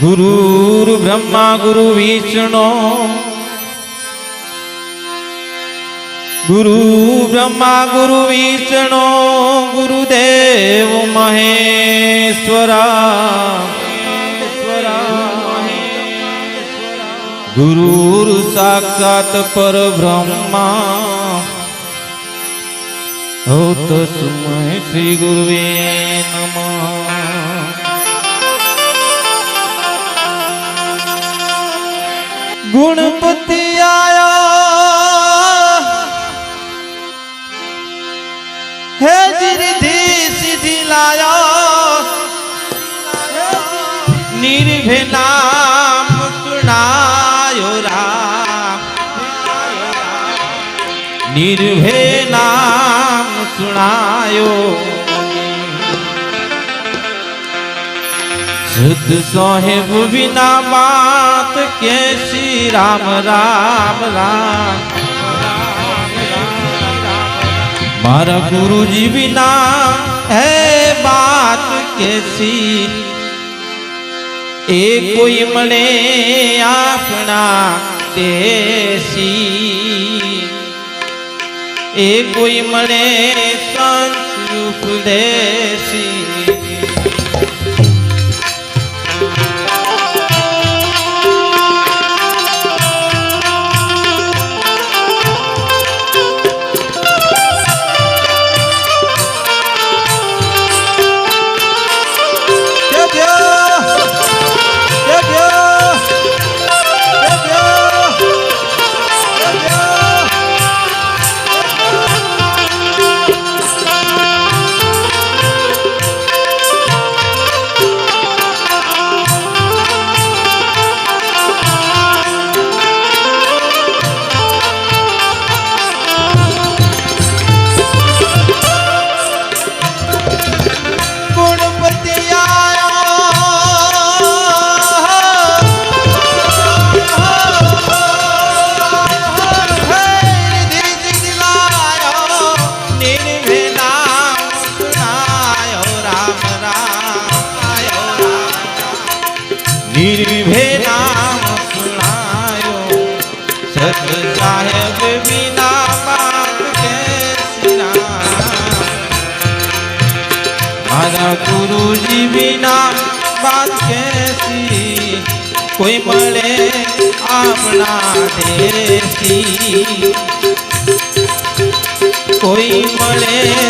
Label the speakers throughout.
Speaker 1: ગુરુર બ્રહ્મા ગુરુ વિષ્ણુ ગુરુ બ્રહ્મા ગુરુ વિષ્ણુ ગુરુદેવ મહેશ્વરા ગુરુર સાક્ષાત પરબ્રહ્મા હો તસ્મૈ શ્રી ગુરુવે નમઃ गुणपति आया। हे गिरधी सिद्धि लाया निर्भय नाम राम निर्भय नाम सुनायो। शुद्ध सोहेब बिना बात कैसी કેસી રામ રામ રામ. મારા ગુરુજી વિના હે બાત કેસી? એ કોઈ મળે આપણા દેશી. એ કોઈ મળે સંત ઉપદેશી વિના સિરા મારા ગુરુજી વિના બાત કેસી કોઈ મળે આપણા દેશી કોઈ મળે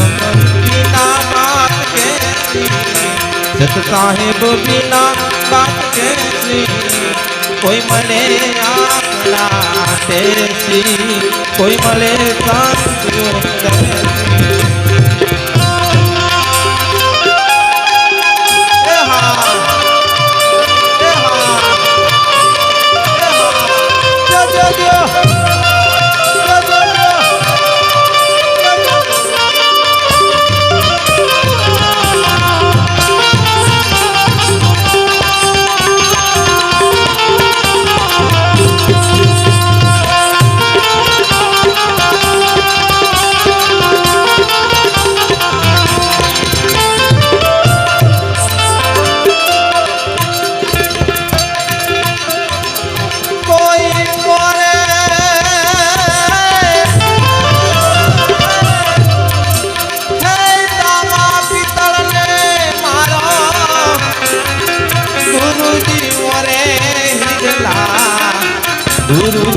Speaker 1: કે સત સાહેબ બિના બાત કે કોઈ મળે આપણા દેશી કોઈ મળે સંત Guru